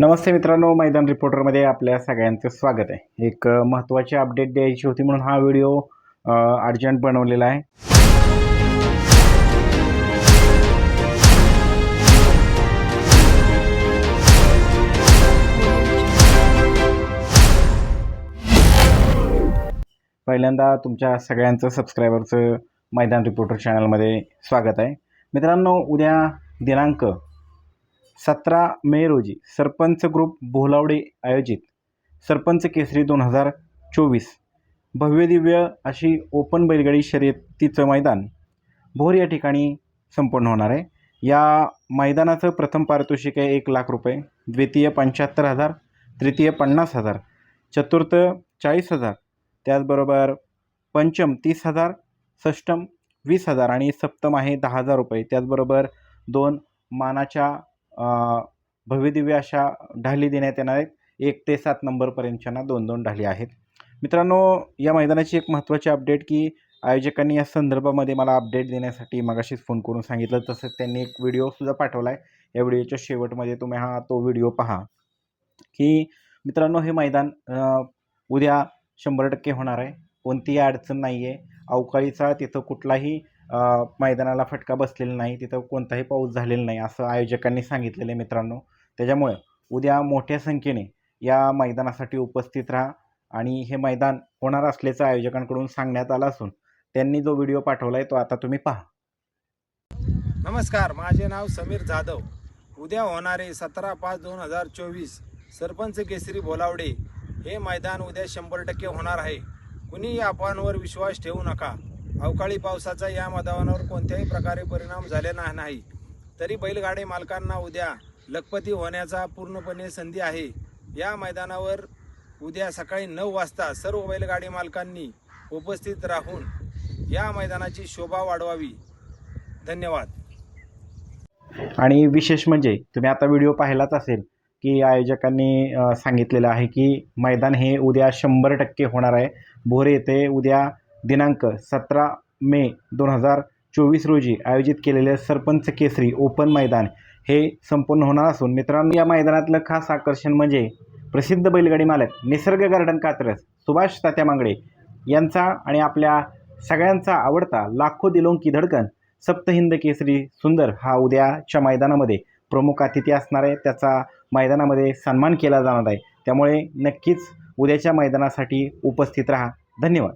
नमस्ते मित्रांनो मैदान रिपोर्टरमध्ये आपल्या सगळ्यांचं स्वागत आहे. एक महत्त्वाची अपडेट द्यायची होती म्हणून हा व्हिडिओ अर्जंट बनवलेला आहे. पहिल्यांदा तुमच्या सगळ्यांचं सबस्क्रायबरचं मैदान रिपोर्टर चॅनलमध्ये स्वागत आहे. मित्रांनो उद्या दिनांक सतरा मे रोजी सरपंच ग्रुप भोलावडे आयोजित. सरपंच केसरी दोन हजार चोवीस. भव्यदिव्य अशी ओपन बैलगाडी शर्यतीचं मैदान भोर या ठिकाणी संपन्न होणार आहे. या मैदानाचं प्रथम पारितोषिक आहे एक लाख रुपये द्वितीय पंच्याहत्तर हजार तृतीय पन्नास हजार चतुर्थ चाळीस हजार त्याचबरोबर पंचम तीस हजार षष्टम वीस हजार आणि सप्तम आहे दहा हजार रुपये त्याचबरोबर दोन मानाच्या भव्यदिव्य अशा ढाली देण्यात येणार आहेत. एक ते सात नंबरपर्यंतच्या दोन दोन ढाली आहेत. मित्रांनो या मैदानाची एक महत्त्वाची अपडेट की आयोजकांनी या संदर्भामध्ये मला अपडेट देण्यासाठी मगाशीच फोन करून सांगितलं. तसंच त्यांनी एक व्हिडिओसुद्धा पाठवला आहे या व्हिडिओच्या शेवटमध्ये तुम्ही हा तो व्हिडिओ पहा. की मित्रांनो हे मैदान उद्या शंभर टक्के होणार आहे. कोणतीही अडचण नाही आहे अवकाळीचा तिथं कुठलाही मैदानाला फटका बसलेला नाही तिथं कोणताही पाऊस झालेला नाही असं आयोजकांनी सांगितलेलं आहे मित्रांनो. त्याच्यामुळे उद्या मोठ्या संख्येने या मैदानासाठी उपस्थित राहा आणि हे मैदान होणार असल्याचं आयोजकांकडून सांगण्यात आलं असून त्यांनी जो व्हिडिओ पाठवला आहे तो आता तुम्ही पहा. नमस्कार माझे नाव समीर जाधव. उद्या होणारे सतरा पाच दोन हजार चोवीस सरपंच केसरी बोलावडे हे मैदान उद्या शंभर टक्के होणार आहे. कुणीही अफवांवर विश्वास ठेवू नका. अवकाळी पावसाचा या मैदानावर कोणत्याही प्रकारे परिणाम झालेला नाही. तरी बैलगाडी मालकांना उद्या लखपती होण्याचा पूर्णपणे संधी आहे. या मैदानावर उद्या सकाळी नऊ वाजता सर्व बैलगाडी मालकांनी उपस्थित राहून या मैदानाची शोभा वाढवावी. धन्यवाद. आणि विशेष म्हणजे तुम्ही आता व्हिडिओ पाहिलाच असेल की आयोजकांनी सांगितलेलं आहे की मैदान हे उद्या शंभर टक्के होणार आहे. भोर येथे उद्या दिनांक सतरा मे दोन हजार चोवीस रोजी आयोजित केलेले सरपंच केसरी ओपन मैदान हे संपूर्ण होणार असून मित्रांनो या मैदानातलं खास आकर्षण म्हणजे प्रसिद्ध बैलगाडी मालक निसर्ग गार्डन कात्रज सुभाष तात्या मांगडे यांचा आणि आपल्या सगळ्यांचा आवडता लाखो दिलोंकी धडकन सप्तहिंद केसरी सुंदर हा उद्याच्या मैदानामध्ये प्रमुख अतिथी असणार आहे. त्याचा मैदानामध्ये सन्मान केला जाणार आहे. त्यामुळे नक्कीच उद्याच्या मैदानासाठी उपस्थित राहा. धन्यवाद.